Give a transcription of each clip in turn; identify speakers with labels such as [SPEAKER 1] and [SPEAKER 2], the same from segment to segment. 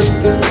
[SPEAKER 1] বলব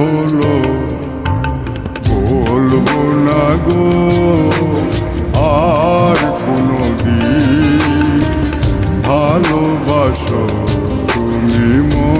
[SPEAKER 1] হলো বলব না গো আর কোনো দিন ভালোবাসো তুমি মোরে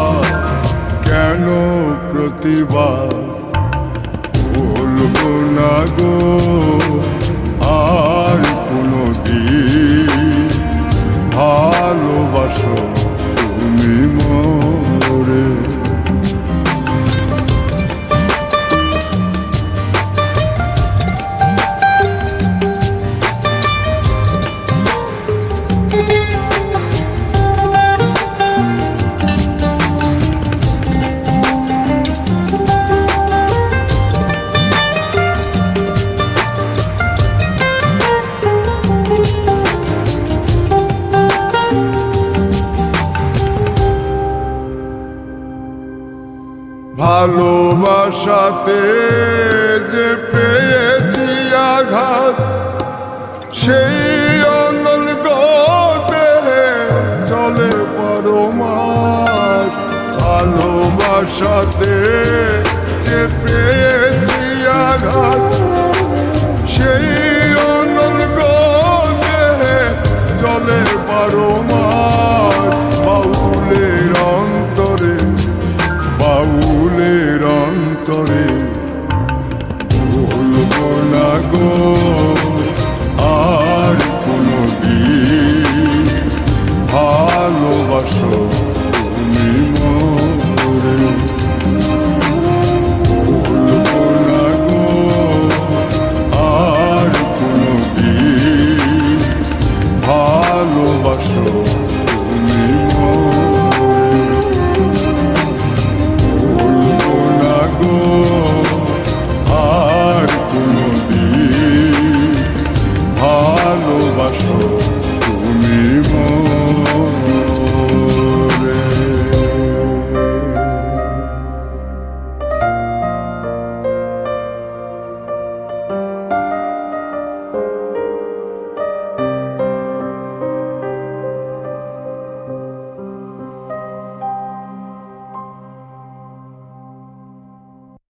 [SPEAKER 1] প্রতিবাদ বলব না গো ভালোবাসাতে যে পেয়েছি আঘাত সেই অঙ্গল গতে চলে পরমাস ভালোবাসাতে যে পেয়ে